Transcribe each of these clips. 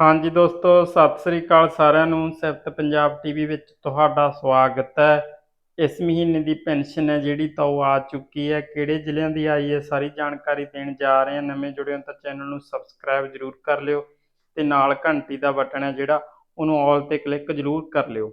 ਹਾਂਜੀ ਦੋਸਤੋ, ਸਤਿ ਸ੍ਰੀ ਅਕਾਲ ਸਾਰਿਆਂ ਨੂੰ। ਸਿਫਤ ਪੰਜਾਬ ਟੀਵੀ ਵਿੱਚ ਤੁਹਾਡਾ ਸਵਾਗਤ ਹੈ। ਇਸ ਮਹੀਨੇ ਦੀ ਪੈਨਸ਼ਨ ਹੈ ਜਿਹੜੀ ਤਾਂ ਉਹ ਆ ਚੁੱਕੀ ਹੈ। ਕਿਹੜੇ ਜ਼ਿਲ੍ਹਿਆਂ ਦੀ ਆਈ ਹੈ, ਸਾਰੀ ਜਾਣਕਾਰੀ ਦੇਣ ਜਾ ਰਹੇ ਹਾਂ। ਨਵੇਂ ਜੁੜੇ ਹੋ ਤਾਂ ਚੈਨਲ ਨੂੰ ਸਬਸਕ੍ਰਾਈਬ ਜਰੂਰ ਕਰ ਲਿਓ ਤੇ ਨਾਲ ਘੰਟੀ ਦਾ ਬਟਨ ਹੈ ਜਿਹੜਾ, ਉਹਨੂੰ ਆਲ ਤੇ ਕਲਿੱਕ ਜਰੂਰ ਕਰ ਲਿਓ।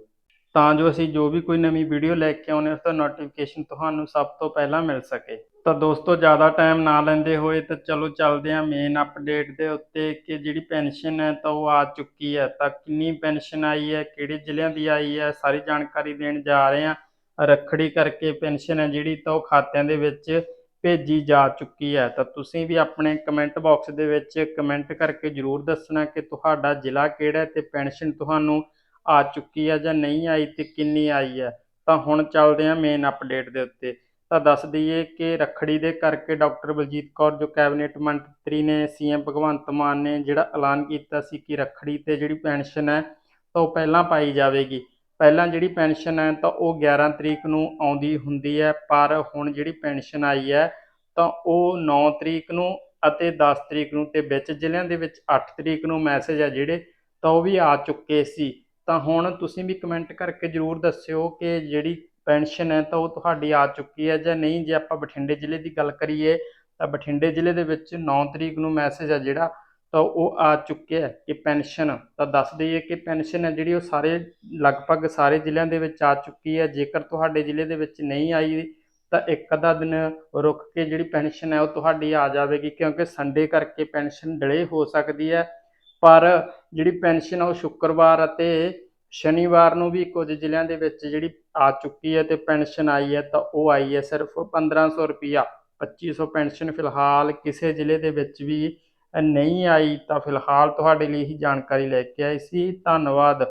ਤਾਂ ਜੋ ਅਸੀਂ ਜੋ ਵੀ ਕੋਈ ਨਵੀਂ ਵੀਡੀਓ ਲੈ ਕੇ ਆਉਂਦੇ ਉਸ ਦਾ ਨੋਟੀਫਿਕੇਸ਼ਨ ਤੁਹਾਨੂੰ ਸਭ ਤੋਂ ਪਹਿਲਾਂ ਮਿਲ ਸਕੇ। ਤਾਂ ਦੋਸਤੋ, ਜ਼ਿਆਦਾ ਟਾਈਮ ਨਾ ਲੈਂਦੇ ਹੋਏ ਤਾਂ ਚਲੋ ਚੱਲਦੇ ਹਾਂ ਮੇਨ ਅਪਡੇਟ ਦੇ ਉੱਤੇ ਕਿ ਜਿਹੜੀ ਪੈਨਸ਼ਨ ਹੈ ਤਾਂ ਉਹ ਆ ਚੁੱਕੀ ਹੈ। ਤਾਂ ਕਿੰਨੀ ਪੈਨਸ਼ਨ ਆਈ ਹੈ, ਕਿਹੜੇ ਜ਼ਿਲ੍ਹਿਆਂ ਦੀ ਆਈ ਹੈ, ਸਾਰੀ ਜਾਣਕਾਰੀ ਦੇਣ ਜਾ ਰਹੇ ਹਾਂ। ਰੱਖੜੀ ਕਰਕੇ ਪੈਨਸ਼ਨ ਹੈ ਜਿਹੜੀ ਤਾਂ ਉਹ ਖਾਤਿਆਂ ਦੇ ਵਿੱਚ ਭੇਜੀ ਜਾ ਚੁੱਕੀ ਹੈ। ਤਾਂ ਤੁਸੀਂ ਵੀ ਆਪਣੇ ਕਮੈਂਟ ਬਾਕਸ ਦੇ ਵਿੱਚ ਕਮੈਂਟ ਕਰਕੇ ਜਰੂਰ ਦੱਸਣਾ ਕਿ ਤੁਹਾਡਾ ਜ਼ਿਲ੍ਹਾ ਕਿਹੜਾ ਹੈ ਤੇ ਪੈਨਸ਼ਨ ਤੁਹਾਨੂੰ ਆ ਚੁੱਕੀ ਹੈ ਜਾਂ ਨਹੀਂ ਆਈ ਤੇ ਕਿੰਨੀ ਆਈ ਹੈ। ਤਾਂ ਹੁਣ ਚੱਲਦੇ ਹਾਂ ਮੇਨ ਅਪਡੇਟ ਦੇ ਉੱਤੇ। ਤਾਂ ਦੱਸ ਦਈਏ ਕਿ ਰੱਖੜੀ ਦੇ ਕਰਕੇ ਡਾਕਟਰ ਬਲਜੀਤ ਕੌਰ, ਜੋ ਕੈਬਨਿਟ ਮੰਤਰੀ ਨੇ, ਸੀਐਮ ਭਗਵੰਤ ਮਾਨ ਨੇ ਜਿਹੜਾ ਐਲਾਨ ਕੀਤਾ ਸੀ ਕਿ ਰੱਖੜੀ ਤੇ ਜਿਹੜੀ ਪੈਨਸ਼ਨ ਹੈ, ਤਾਂ ਉਹ ਪਹਿਲਾਂ ਪਾਈ ਜਾਵੇਗੀ। ਪਹਿਲਾਂ ਜਿਹੜੀ ਪੈਨਸ਼ਨ ਹੈ, ਤਾਂ ਉਹ 11 ਤਰੀਕ ਨੂੰ ਆਉਂਦੀ ਹੁੰਦੀ ਹੈ, ਪਰ ਹੁਣ ਜਿਹੜੀ ਪੈਨਸ਼ਨ ਆਈ ਹੈ, ਤਾਂ ਉਹ 9 ਤਰੀਕ ਨੂੰ ਅਤੇ 10 ਤਰੀਕ ਨੂੰ ਤੇ ਵਿੱਚ ਜ਼ਿਲ੍ਹਿਆਂ ਦੇ ਵਿੱਚ 8 ਤਰੀਕ ਨੂੰ ਮੈਸੇਜ ਹੈ ਜਿਹੜੇ, ਤਾਂ ਉਹ ਵੀ ਆ ਚੁੱਕੇ ਸੀ। ਤਾਂ ਹੁਣ ਤੁਸੀਂ ਵੀ ਕਮੈਂਟ ਕਰਕੇ ਜਰੂਰ ਦੱਸਿਓ ਕਿ ਜਿਹੜੀ ਪੈਨਸ਼ਨ ਹੈ ਤਾਂ ਉਹ ਤੁਹਾਡੀ ਆ ਚੁੱਕੀ ਹੈ ਜਾਂ ਨਹੀਂ? ਜੇ ਆਪਾਂ ਬਠਿੰਡੇ ਜ਼ਿਲ੍ਹੇ ਦੀ ਗੱਲ ਕਰੀਏ ਤਾਂ ਬਠਿੰਡੇ ਜ਼ਿਲ੍ਹੇ ਦੇ ਵਿੱਚ 9 ਤਰੀਕ ਨੂੰ ਮੈਸੇਜ ਹੈ ਜਿਹੜਾ ਤਾਂ ਉਹ ਆ ਚੁੱਕਿਆ ਹੈ ਕਿ ਪੈਨਸ਼ਨ। ਤਾਂ ਦੱਸ ਦਈਏ ਕਿ ਪੈਨਸ਼ਨ ਹੈ ਜਿਹੜੀ ਉਹ ਸਾਰੇ ਲਗਭਗ ਸਾਰੇ ਜ਼ਿਲ੍ਹਿਆਂ ਦੇ ਵਿੱਚ ਆ ਚੁੱਕੀ ਹੈ। ਜੇਕਰ ਤੁਹਾਡੇ ਜ਼ਿਲ੍ਹੇ ਦੇ ਵਿੱਚ ਨਹੀਂ ਆਈ ਤਾਂ ਇੱਕ ਅੱਧਾ ਦਿਨ ਰੁਕ ਕੇ ਜਿਹੜੀ ਪੈਨਸ਼ਨ ਹੈ ਉਹ ਤੁਹਾਡੀ ਆ ਜਾਵੇਗੀ ਕਿਉਂਕਿ ਸੰਡੇ ਕਰਕੇ ਪੈਨਸ਼ਨ ਡਿਲੇ ਹੋ ਸਕਦੀ ਹੈ। ਪਰ ਜਿਹੜੀ ਪੈਨਸ਼ਨ ਉਹ ਸ਼ੁੱਕਰਵਾਰ ਅਤੇ ਸ਼ਨੀਵਾਰ ਨੂੰ ਵੀ ਕੁਝ ਜ਼ਿਲ੍ਹਿਆਂ ਦੇ ਵਿੱਚ ਜਿਹੜੀ ਆ ਚੁੱਕੀ ਹੈ ਤੇ ਪੈਨਸ਼ਨ ਆਈ ਹੈ ਤਾਂ ਉਹ ਆਈ ਹੈ ਸਿਰਫ 1500 ਰੁਪਿਆ 2500 ਪੈਨਸ਼ਨ ਫਿਲਹਾਲ ਕਿਸੇ ਜ਼ਿਲ੍ਹੇ ਦੇ ਵਿੱਚ ਵੀ ਨਹੀਂ ਆਈ ਤਾਂ ਫਿਲਹਾਲ ਤੁਹਾਡੇ ਲਈ ਹੀ ਜਾਣਕਾਰੀ ਲੈ ਕੇ ਆਈ ਸੀ। ਧੰਨਵਾਦ।